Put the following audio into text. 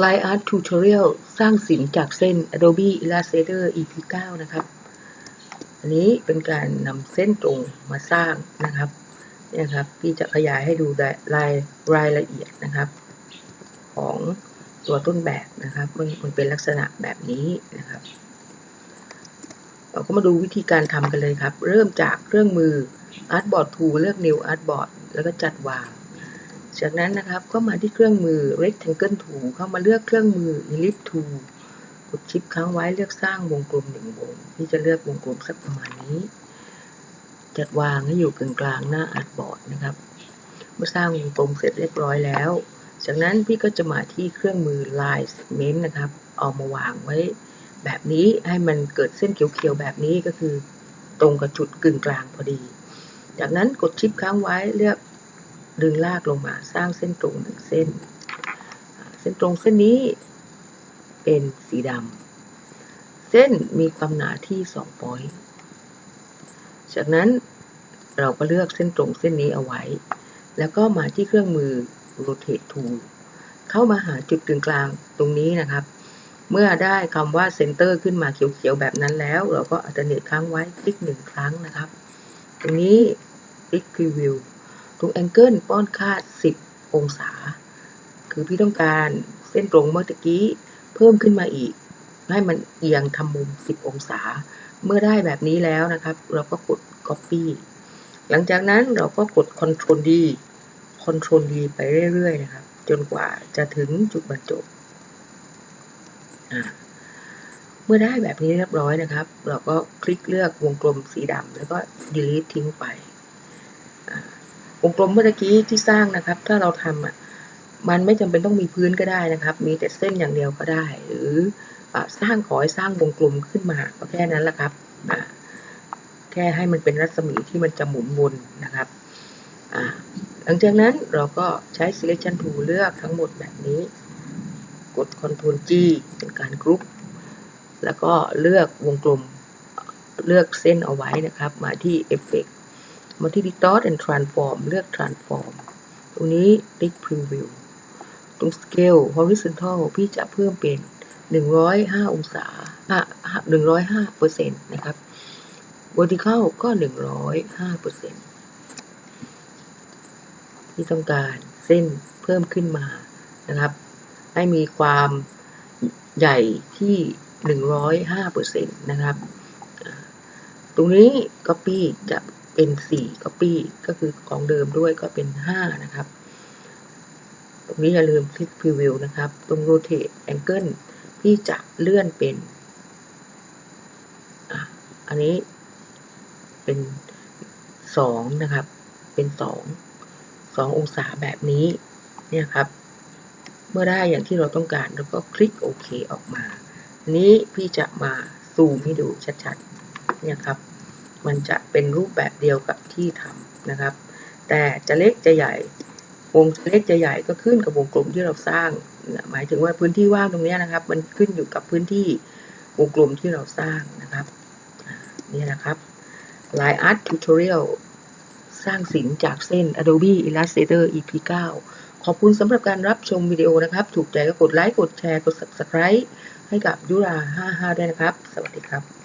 Line Art Tutorial สร้างสินจากเส้น Adobe Illustrator EP 9 นะครับ อันนี้เป็นการนำเส้นตรงมาสร้างนะครับเนี่ยครับ พี่จะขยายให้ดูรายรายละเอียดนะครับ ของตัวต้นแบบนะครับ มันมันเป็นลักษณะแบบนี้นะครับ เราก็มาดูวิธีการทำกันเลยครับ เริ่มจากเครื่องมือ Artboard Tool เลือก New Artboard แล้วก็จัดวาง จากนั้นนะครับก็มาที่เครื่องมือ Rectangle Tool เข้ามาเลือกเครื่องมือ Ellipse Tool กดชิปค้างไว้เลือกสร้างวงกลมหนึ่งวงที่จะเลือกวงกลมสักประมาณนี้ จัดวางให้อยู่กลางกลางหน้าอาร์ตบอร์ดนะครับ เมื่อสร้างวงกลมเสร็จเรียบร้อยแล้ว จากนั้นพี่ก็จะมาที่เครื่องมือ Line Segment นะครับ เอามาวางไว้แบบนี้ให้มันเกิดเส้นเขียวๆแบบนี้ก็คือ ตรงกับจุดกึ่งกลางพอดี จากนั้นกดชิปค้างไว้เลือก ดึงลากลงมาสร้างเส้นตรงหนึ่งเส้น เส้นตรงเส้นนี้เป็นสีดำเส้นมีความหนาที่2ปอย จากนั้นเราก็เลือกเส้นตรงเส้นนี้เอาไว้ แล้วก็มาที่เครื่องมือ rotate tool เข้ามาหาจุดกึ่งกลางตรงนี้นะครับ เมื่อได้คำว่า center ขึ้นมาเขียวๆแบบนั้นแล้ว เราก็อัลเนทค้างไว้คลิกหนึ่งครั้งนะครับ ตรงนี้คลิก preview ตรง angle ป้อนค่า 10 องศา คือพี่ต้องการเส้นตรงเมื่อกี้เพิ่มขึ้นมาอีก ให้มันเอียงทำมุม 10 องศา เมื่อได้แบบนี้แล้วนะครับ เราก็กด copy หลังจากนั้นเราก็กด Ctrl D Ctrl D ไปเรื่อยๆนะครับ จนกว่าจะถึงจุดบรรจบ เมื่อได้แบบนี้เรียบร้อยนะครับ เราก็คลิกเลือกวงกลมสีดำแล้วก็ delete ทิ้งไป วงกลมเมื่อกี้ที่สร้างนะครับ ถ้าเราทำอะมันไม่จำเป็นต้องมีพื้นก็ได้นะครับ มีแต่เส้นอย่างเดียวก็ได้ หรืออสร้างขอให้สร้างวงกลมขึ้นมาก็แค่นั้นแหละครับแค่ให้มันเป็นรัศมีที่มันจะหมุนวนนะครับหลังจากนั้นเราก็ใช้ selection tool เลือกทั้งหมดแบบนี้ กด Ctrl G เป็นการกรุ๊ปแล้วก็เลือกวงกลมเลือกเส้นเอาไว้นะครับ มาที่ Effect มาที่ Distort and Transform เลือก Transform ตรงนี้ Tick Preview ตรง Scale Horizontal พี่จะเพิ่มเป็น 105 องศา105เปอร์เซ็นต์นะครับ Vertical ก็ 105เปอร์เซ็นต์ที่ต้องการเส้นเพิ่มขึ้นมานะครับ ให้มีความใหญ่ที่ 105เปอร์เซ็นต์นะครับ ตรงนี้ Copy จะ เป็น 4 Copy ก็คือของเดิมด้วยก็เป็น 5 นะครับ ตรงนี้อย่าลืมคลิก Preview นะครับ ตรง Rotate Angle พี่จะเลื่อนเป็นอันนี้เป็น 2 นะครับ เป็น 2 2 องศาแบบนี้เนี่ยครับ เมื่อได้อย่างที่เราต้องการแล้วก็คลิกโอเคออกมานนี้พี่จะมาซูมให้ดูชัดๆ เนี่ยครับ มันจะเป็นรูปแบบเดียวกับที่ทำนะครับ แต่จะเล็กจะใหญ่ วงเล็กจะใหญ่ก็ขึ้นกับวงกลมที่เราสร้าง หมายถึงว่าพื้นที่ว่างตรงนี้นะครับ มันขึ้นอยู่กับพื้นที่วงกลมที่เราสร้างนะครับ นี่นะครับ Line Art Tutorial สร้างสินจากเส้น Adobe Illustrator EP 9 ขอบคุณสำหรับการรับชมวิดีโอนะครับ ถูกใจก็กดไลค์ กดแชร์ กด Subscribe ให้กับยุรา55ด้วยนะครับ สวัสดีครับ